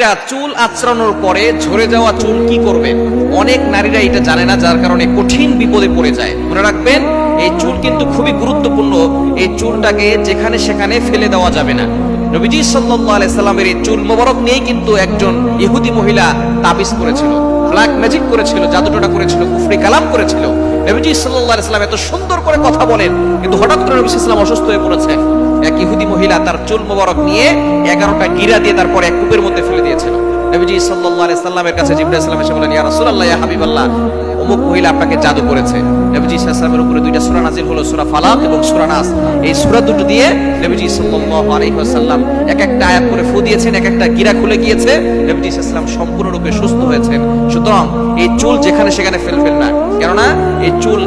নারীরা চুল আঁচড়ানোর পরে ঝরে যাওয়া চুল কি করবে? অনেক নারীরা এটা জানে না, যার কারণে কঠিন বিপদে পড়ে যায়। মনে রাখবেন, এই চুল কিন্তু খুবই গুরুত্বপূর্ণ। এই চুলটাকে যেখানে সেখানে ফেলে দেওয়া যাবে না। নবীজি সাল্লাল্লাহু সাল্লামের এই চুল মোবারক নিয়েই কিন্তু একজন ইহুদি মহিলা তাবিজ করেছিল ব্ল্যাক ম্যাজিক করেছিল, জাদুটোনা করেছিল, কুফরি কালাম করেছিল। নবীজি সাল্লাল্লাহু সাল্লাম এত সুন্দর করে কথা বলেন, কিন্তু হঠাৎ করে নবী সাল্লাল্লাহু অসুস্থ হয়ে পড়েছেন। এক ইহুদি মহিলা তার চুল মোবারক নিয়ে এগারোটা গিরা দিয়ে তারপর এক কূপের সাল্লামের কাছে জিবরাইল সাল্লাম এসে ইয়া রাসূলুল্লাহ, ইয়া হাবিবাল্লাহ, অমুক মহিলা আপনাকে জাদু করেছে। নবীজি সাল্লামের উপরে দুইটা সূরা হলো, সূরা ফালাক এবং সূরা নাস। এই সূরা দুটো দিয়ে নবীজি সাল্লাল্লাহু আলাইহি ওয়াসাল্লাম এক একটা আয়াত করে ফু দিয়েছেন, এক একটা গিরা খুলে গিয়েছে। নবীজি সাল্লাম সুস্থ হয়েছেন। সুতরাং এই চুল যেখানে সেখানে ফেলবেন না, কেননা এই চুল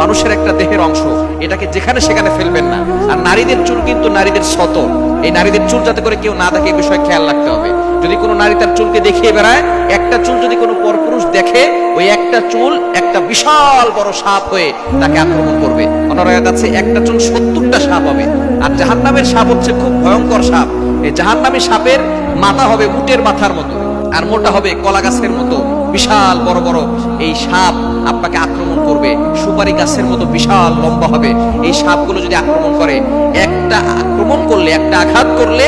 মানুষের একটা দেহের অংশ, এটাকে যেখানে সেখানে ফেলবেন না। আর নারীদের চুল কিন্তু নারীদের শত এই নারীদের চুল যাতে করে কেউ না দেখে এই বিষয়ে খেয়াল রাখতে হবে। যদি কোনো নারী তার চুলকে দেখিয়ে বেড়ায়, একটা চুল যদি কোনো পরপুরুষ দেখে, ওই একটা চুল একটা বিশাল বড় সাপ হয়ে তাকে আক্রমণ করবে। অনরায়াত আছে, একটা চুল সত্তরটা সাপ হবে। আর জাহান্নামের সাপ হচ্ছে খুব ভয়ঙ্কর সাপ। এই জাহান্নামী সাপের মাথা হবে উটের মাথার মতো, আর মোটা হবে কলা গাছের মতো বিশাল বড় বড়। এই সাপ আপনাকে আক্রমণ করবে, সুপারি গাছের মতো বিশাল লম্বা হবে। এই সাপগুলো যদি আক্রমণ করে, একটা আক্রমণ করলে, একটা আঘাত করলে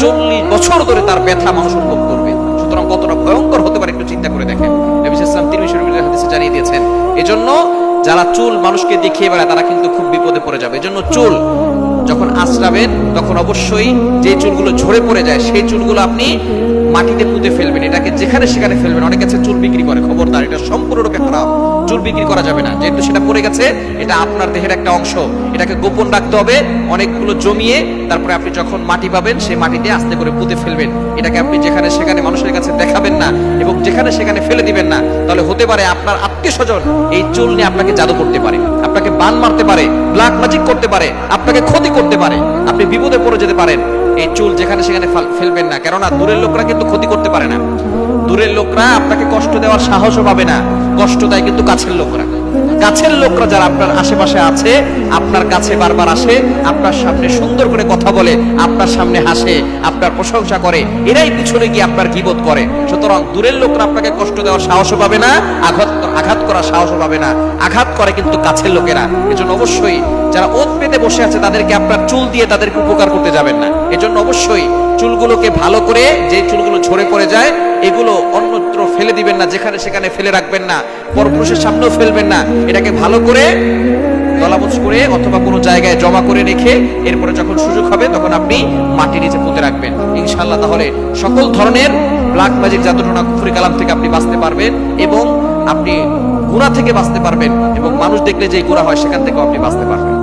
চল্লিশ বছর ধরে তার ব্যথা মানুষ অনুভব করবে। সুতরাং কতটা ভয়ঙ্কর হতে পারে একটু চিন্তা করে দেখেন। নবী ইসলাম তিনি শরীফের জানিয়ে দিয়েছেন, এজন্য যারা চুল মানুষকে দেখিয়ে বেড়ায়, তারা কিন্তু খুব বিপদে পড়ে যাবে। এজন্য চুল যখন তখন অবশ্যই যে চুলগুলো ঝরে পড়ে যায়, সেই চুলগুলো আপনি মাটিতে পুঁতে ফেলবেন। এটাকে যেখানে সেখানে ফেলবেন। অনেক আছে চুল বিক্রি করে, খবরদার, এটা সম্পূর্ণরূপে খারাপ। চুল বিক্রি করা যাবে না। যেহেতু সেটা পড়ে গেছে, এটা আপনার দেহের একটা অংশ। এটাকে গোপন রাখতে হবে, অনেকগুলো জমিয়ে তারপরে আপনি যখন মাটি পাবেন, সেই মাটিতে আস্তে করে পুঁতে ফেলবেন। এটাকে আপনি যেখানে সেখানে মানুষের কাছে দেখাবেন না এবং যেখানে সেখানে ফেলে দিবেন না, তাহলে হতে পারে আপনার আত্মীয় স্বজন এই চুল নিয়ে আপনাকে জাদু করতে পারে, আপনাকে বান মারতে পারে ব্ল্যাক ম্যাজিক করতে পারে, আপনাকে ক্ষতি করতে পারে, আপনি বিপদে পড়ে যেতে পারেন। এই চুল যেখানে সেখানে ফেলবেন না, কেননা দূরের লোকরা কিন্তু ক্ষতি করতে পারে না। দূরের লোকরা আপনাকে কষ্ট দেওয়ার সাহসও পাবে না, কষ্ট দেয় কিন্তু কাছের লোকরা। কাছের লোকরা যারা আপনার আশেপাশে আছে, আপনার কাছে বারবার আসে, আপনার সামনে সুন্দর করে কথা বলে, আপনার সামনে হাসে, আপনার প্রশংসা করে, এরাই পিছনে গিয়ে আপনার গিবোধ করে। সুতরাং দূরের লোকরা আপনাকে কষ্ট দেওয়ার সাহসও পাবে না, আঘাত আঘাত করার সাহসও পাবে না। আঘাত করে কিন্তু কাছের লোকেরা। এজন্য অবশ্যই যারা ওত পেতে বসে আছে, তাদেরকে আপনার চুল দিয়ে তাদেরকে উপকার করতে যাবেন না। এজন্য অবশ্যই চুলগুলোকে ভালো করে, যে চুলগুলো ঝরে পড়ে যায়, এগুলো অন্যত্র ফেলে দিবেন না, যেখানে সেখানে ফেলে রাখবেন না, পরপুরুষের সামনেও ফেলবেন না। এটাকে ভালো করে দলাবচ করে অথবা কোনো জায়গায় জমা করে রেখে এরপরে যখন সুযোগ হবে, তখন আপনি মাটি নিচে পুঁতে রাখবেন। ইনশাল্লাহ তাহলে সকল ধরনের ব্ল্যাক ম্যাজিক জাদুটনা কুফরি কালাম থেকে আপনি বাঁচতে পারবেন এবং আপনি গুণা থেকে বাঁচতে পারবেন এবং মানুষ দেখলে যে গুণা হয়, সেখান থেকেও আপনি বাঁচতে পারবেন।